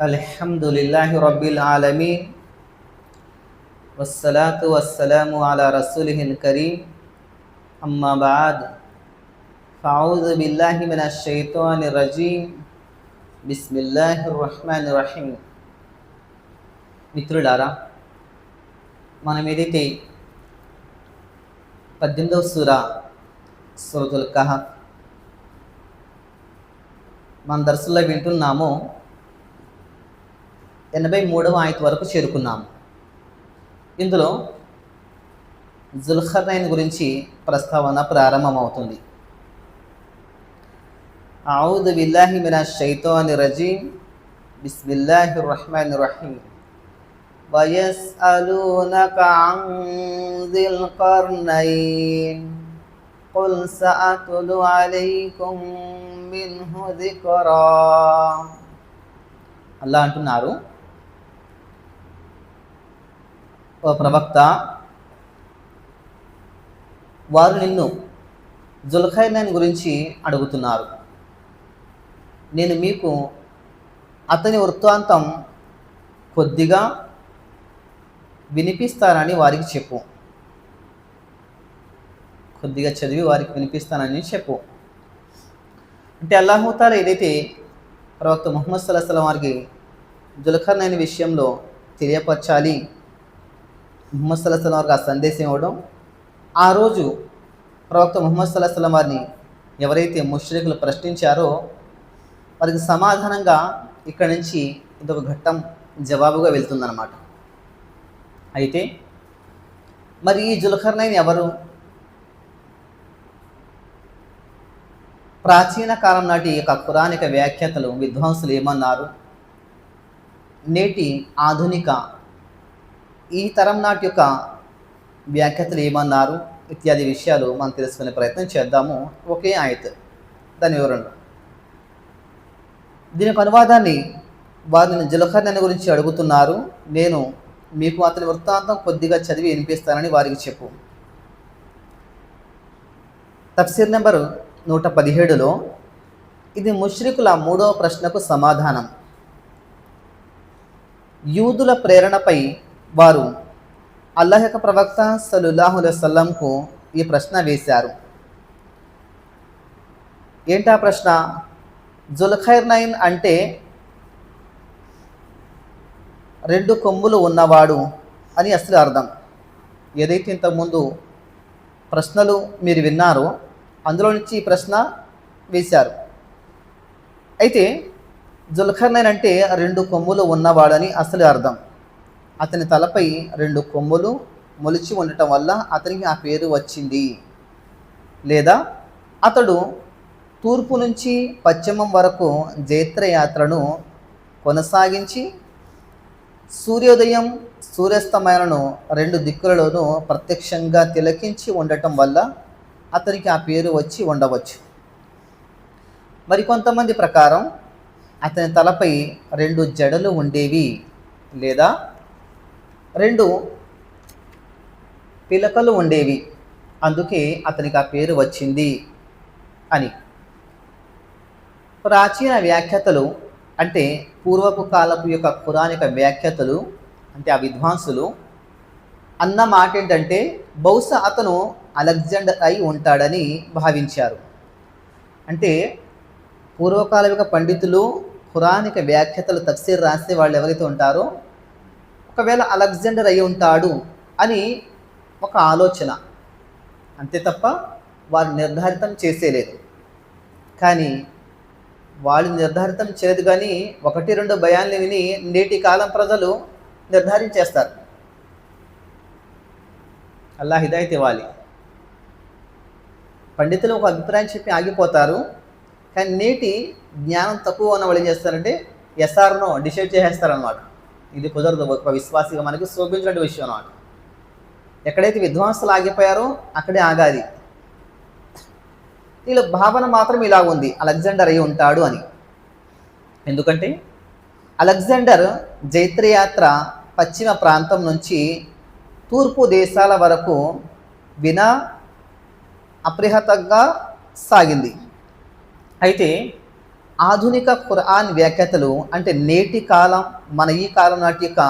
الحمد لله رب العالمين والصلاة والسلام على رسوله الكريم أما بعد فأعوذ بالله من الشيطان الرجيم بسم الله الرحمن الرحيم మిత్రులారా మనం ఏదైతే పద్దెనిమిదవ సూర సూరతుల్ కహఫ్ మన దర్శల్లో వింటున్నామో ఎనభై మూడవ ఆయత వరకు చేరుకున్నాము ఇందులో జుల్ఖర్నైన్ గురించి ప్రస్తావన ప్రారంభమవుతుంది أعوذ بالله من الشيطان الرجيم بسم الله الرحمن الرحيم ويسألونك عن ذي القرنين قل سأتلو عليكم منه ذكرا అల్లా అంటున్నారు ఓ ప్రవక్త వారు నిన్ను జుల్ఖైనైన్ గురించి అడుగుతున్నారు. నేను మీకు అతని వృత్తాంతం కొద్దిగా వినిపిస్తానని వారికి చెప్పు. కొద్దిగా చదివి వారికి వినిపిస్తానని చెప్పు. అంటే అల్లాహుతాల ఏదైతే ప్రవక్త ముహమ్మద్ సల్లాహం వారికి జుల్ఖర్నైన విషయంలో తెలియపరచాలి ముహమ్మద్ సల్లాహం వారికి ఆ సందేశం ఇవ్వడం. ఆ రోజు ప్రవక్త ముహమ్మద్ సల్లాహం వారిని ఎవరైతే ముష్రికులు ప్రశ్నించారో వారికి సమాధానంగా ఇక్కడ నుంచి ఇదొక ఘట్టం జవాబుగా వెళ్తుందన్నమాట. అయితే మరి ఈ జుల్ఖర్నైన్ ఎవరు? ప్రాచీన కాలం నాటి యొక్క పురాణిక వ్యాఖ్యాతలు విద్వాంసులు ఏమన్నారు? నేటి ఆధునిక ఈ తరం నాటి యొక్క వ్యాఖ్యతలు ఏమన్నారు ఇత్యాది విషయాలు మనం తెలుసుకునే ప్రయత్నం చేద్దాము. ఒకే ఆయత్. దాని వివరణలో దీని యొక్క అనువాదాన్ని వారిని జులఖర్నని గురించి అడుగుతున్నారు. నేను మీకు అతని వృత్తాంతం కొద్దిగా చదివి వినిపిస్తానని వారికి చెప్పు. తఫ్సీర్ నెంబర్ నూట పదిహేడులో ఇది ముష్రికుల మూడవ ప్రశ్నకు సమాధానం. యూదుల ప్రేరణపై వారు అల్లాహ్ యొక్క ప్రవక్త సలుల్లాహులసల్లంకు ఈ ప్రశ్న వేశారు. ఏంటా ప్రశ్న? జుల్ఖైర్ నైన్ అంటే రెండు కొమ్ములు ఉన్నవాడు అని అసలు అర్థం. ఏదైతే ఇంతకుముందు ప్రశ్నలు మీరు విన్నారో అందులో నుంచి ఈ ప్రశ్న వేశారు. అయితే జుల్ఖర్నైన్ అంటే రెండు కొమ్ములు ఉన్నవాడని అసలు అర్థం. అతని తలపై రెండు కొమ్ములు మొలిచి ఉండటం వల్ల అతనికి ఆ పేరు వచ్చింది. లేదా అతడు తూర్పు నుంచి పశ్చిమం వరకు జైత్రయాత్రను కొనసాగించి సూర్యోదయం సూర్యాస్తమయాలను రెండు దిక్కులలోనూ ప్రత్యక్షంగా తిలకించి ఉండటం వల్ల అతనికి ఆ పేరు వచ్చి ఉండవచ్చు. మరికొంతమంది ప్రకారం అతని తలపై రెండు జడలు ఉండేవి. లేదా రెండు పిలకలు ఉండేవి. అందుకే అతనికి ఆ పేరు వచ్చింది అని. ప్రాచీన వ్యాఖ్యతలు అంటే పూర్వపు కాలపు యొక్క పురాణిక వ్యాఖ్యతలు అంటే ఆ విద్వాంసులు అన్న మాట ఏంటంటే బహుశా అతను అలెగ్జాండర్ అయి ఉంటాడని భావించారు. అంటే పూర్వకాల యొక్క పండితులు పురాణిక వ్యాఖ్యతలు తఫ్సీర్ రాసే వాళ్ళు ఎవరైతే ఉంటారో ఒకవేళ అలెగ్జాండర్ అయి ఉంటాడు అని ఒక ఆలోచన. అంతే తప్ప వారు నిర్ధారితం చేసేలేదు కానీ వాళ్ళు నిర్ధారితం చేయదు కానీ ఒకటి రెండు భయాన్ని విని నేటి కాలం ప్రజలు నిర్ధారించేస్తారు. అల్లా హిదాయత్ ఇవ్వాలి. పండితులు ఒక అభిప్రాయం చెప్పి ఆగిపోతారు. కానీ నేటి జ్ఞానం తక్కువ ఉన్న వాళ్ళు ఏం చేస్తారంటే ఎస్ఆర్నో డిసైడ్ చేసేస్తారనమాట ఇది కుదరదు. ఒక విశ్వాసిగా మనకి శోభించినటువంటి విషయం అన్నమాట. ఎక్కడైతే విద్వాంసులు ఆగిపోయారో అక్కడే ఆగాది. వీళ్ళ భావన మాత్రం ఇలా ఉంది. అలెగ్జాండర్ అయి ఉంటాడు అని. ఎందుకంటే అలెగ్జాండర్ జైత్రయాత్ర పశ్చిమ ప్రాంతం నుంచి తూర్పు దేశాల వరకు వినా అప్రహతంగా సాగింది. అయితే ఆధునిక ఖురాన్ వ్యాఖ్యాతలు అంటే నేటి కాలం మన ఈ కాలం నాటి యొక్క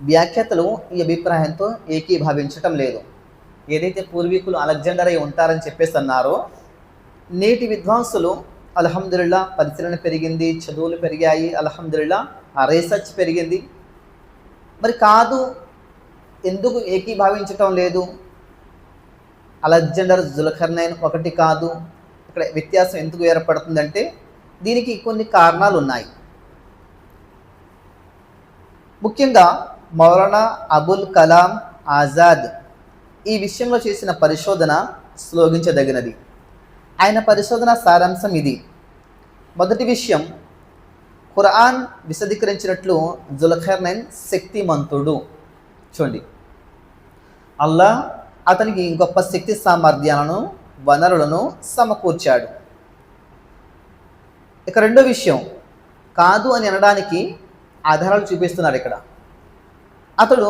వ్యాఖ్యాతలు ఈ అభిప్రాయంతో ఏకీభావించటం లేదు. ఏదైతే పూర్వీకులు అలెగ్జాండర్ అయి ఉంటారని చెప్పేసి అన్నారో నేటి విద్వాంసులు అల్హమ్దుల్లా పరిశీలన పెరిగింది చదువులు పెరిగాయి అల్హమ్దుల్లా రీసెర్చ్ పెరిగింది. మరి కాదు ఎందుకు ఏకీభావించటం లేదు? అలెగ్జాండర్ జులఖర్నైన్ ఒకటి కాదు. ఇక్కడ వ్యత్యాసం ఎందుకు ఏర్పడుతుందంటే దీనికి కొన్ని కారణాలు ఉన్నాయి. ముఖ్యంగా మౌలానా అబుల్ కలాం ఆజాద్ ఈ విషయంలో చేసిన పరిశోధన శ్లోగించదగినది ఆయన పరిశోధన సారాంశం ఇది. మొదటి విషయం ఖురాన్ విశదీకరించినట్లు జులఖర్నైన్ శక్తిమంతుడు. చూడండి. అల్లా అతనికి గొప్ప శక్తి సామర్థ్యాలను వనరులను సమకూర్చాడు. ఇక రెండో విషయం కాదు అని అనడానికి ఆధారాలు చూపిస్తున్నారు ఇక్కడ. అతడు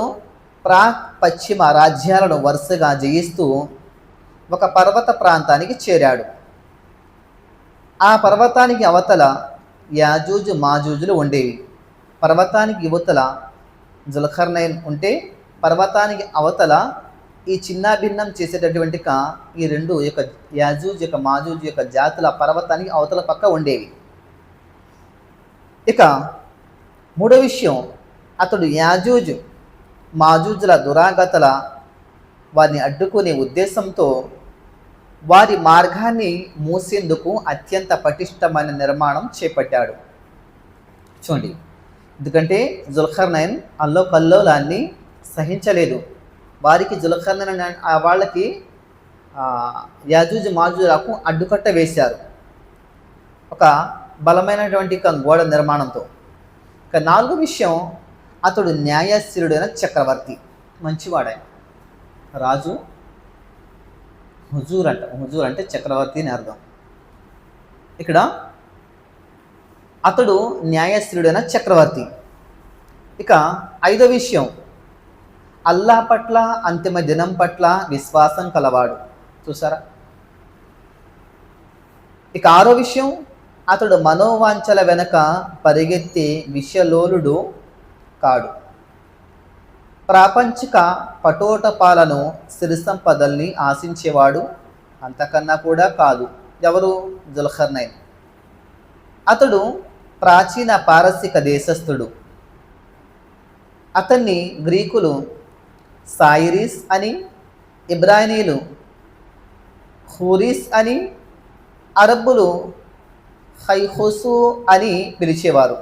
ప్రాక్ పశ్చిమ రాజ్యాలను వరుసగా జయిస్తూ ఒక పర్వత ప్రాంతానికి చేరాడు. ఆ పర్వతానికి అవతల యాజూజు మాజూజులు ఉండేవి. పర్వతానికి యువతల జుల్ఖర్నైన్ ఉంటే పర్వతానికి అవతల ఈ చిన్నాభిన్నం చేసేటటువంటి ఈ రెండు యొక్క యాజూజ్ యొక్క మాజూజ్ యొక్క జాతుల పర్వతానికి అవతల పక్క ఉండేవి. ఇక మూడో విషయం అతడు యాజూజ్ మాజూజుల దురాగతల వారిని అడ్డుకునే ఉద్దేశంతో వారి మార్గాన్ని మూసేందుకు అత్యంత పటిష్టమైన నిర్మాణం చేపట్టాడు. చూడండి ఎందుకంటే జుల్ఖర్నైన్ అల్లో కల్లోలాన్ని సహించలేదు. వారికి జుల్ఖర్నైన్ వాళ్ళకి యాజూజ్ మాజూలకు అడ్డుకట్ట వేశారు. ఒక బలమైనటువంటి ఒక గోడ నిర్మాణంతో. ఇక నాలుగో విషయం అతడు న్యాయశీలుడైన చక్రవర్తి మంచివాడాయన రాజు హుజూర్ అంట హుజూర్ అంటే చక్రవర్తి అని అర్థం. ఇక్కడ అతడు న్యాయశీలుడైన చక్రవర్తి. ఇక ఐదో విషయం అల్లా పట్ల అంతిమ దినం పట్ల విశ్వాసం కలవాడు. చూసారా? ఇక ఆరో విషయం అతడు మనోవాంఛల వెనక పరిగెత్తే విషలోలుడు కాడు. ప్రాపంచిక పటోటపాలను సిరి సంపదల్ని ఆశించేవాడు అంతకన్నా కూడా కాదు. ఎవరు? జుల్హర్నైన్ అతడు ప్రాచీన పారసిక దేశస్థుడు. అతన్ని గ్రీకులు సాయిరిస్ అని ఇబ్రానీలు హూరిస్ అని అరబ్బులు హైహుసు అని పిలిచేవారు.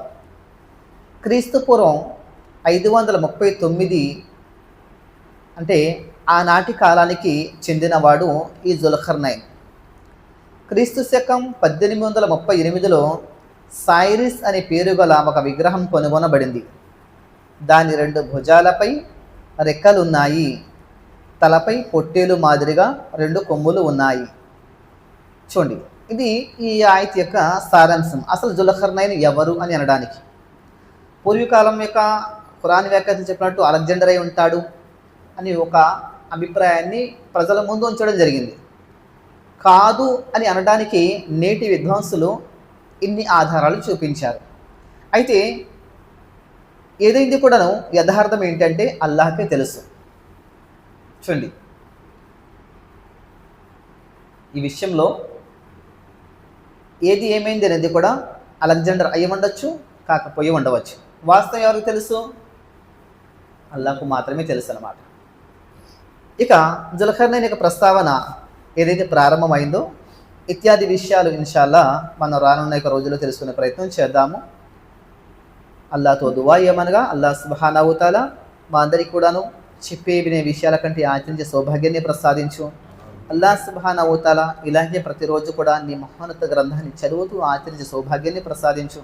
క్రీస్తుపూర్వం ఐదు వందల ముప్పై తొమ్మిది అంటే ఆనాటి కాలానికి చెందినవాడు ఈ జుల్ఖర్నైన్. క్రీస్తు శకం పద్దెనిమిది వందల ముప్పై ఎనిమిదిలో సాయిరిస్ అనే పేరు గల ఒక విగ్రహం కొనుగొనబడింది. దాని రెండు భుజాలపై రెక్కలున్నాయి. తలపై పొట్టేలు మాదిరిగా రెండు కొమ్ములు ఉన్నాయి. చూడండి. ఇది ఈ ఆయత్ యొక్క సారాంశం. అసలు జులహర్నైన్ ఎవరు అని అనడానికి. పూర్వీకాలం యొక్క ఖురాన్ వ్యాఖ్యాతలు చెప్పినట్టు అలెగ్జాండర్ అయి ఉంటాడు అని ఒక అభిప్రాయాన్ని ప్రజల ముందు ఉంచడం జరిగింది. కాదు అని అనడానికి నేటి విద్వాంసులు ఇన్ని ఆధారాలు చూపించారు. అయితే ఏదైంది కూడాను యథార్థం ఏంటంటే అల్లాహకే తెలుసు. చూడండి. ఈ విషయంలో ఏది ఏమైంది అనేది కూడా అలెగ్జాండర్ అయ్యి ఉండొచ్చు కాకపోయి ఉండవచ్చు. వాస్తవం ఎవరికి తెలుసు? అల్లాకు మాత్రమే తెలుసు అన్నమాట ఇక జులఖర్నైన్ యొక్క ప్రస్తావన ఏదైతే ప్రారంభమైందో ఇత్యాది విషయాలు ఇన్షాల్లా మనం రానున్న యొక్క రోజుల్లో తెలుసుకునే ప్రయత్నం చేద్దాము. అల్లాతో దువా ఏమనగా అల్లా సుబానావుతాల మా అందరికి కూడాను చెప్పే వినే విషయాల కంటే ఆచరించే సౌభాగ్యాన్ని ప్రసాదించు. అల్లా సుబానావుతాల ఇలాగే ప్రతిరోజు కూడా నీ మహోన్నత గ్రంథాన్ని చదువుతూ ఆచరించే సౌభాగ్యాన్ని ప్రసాదించు.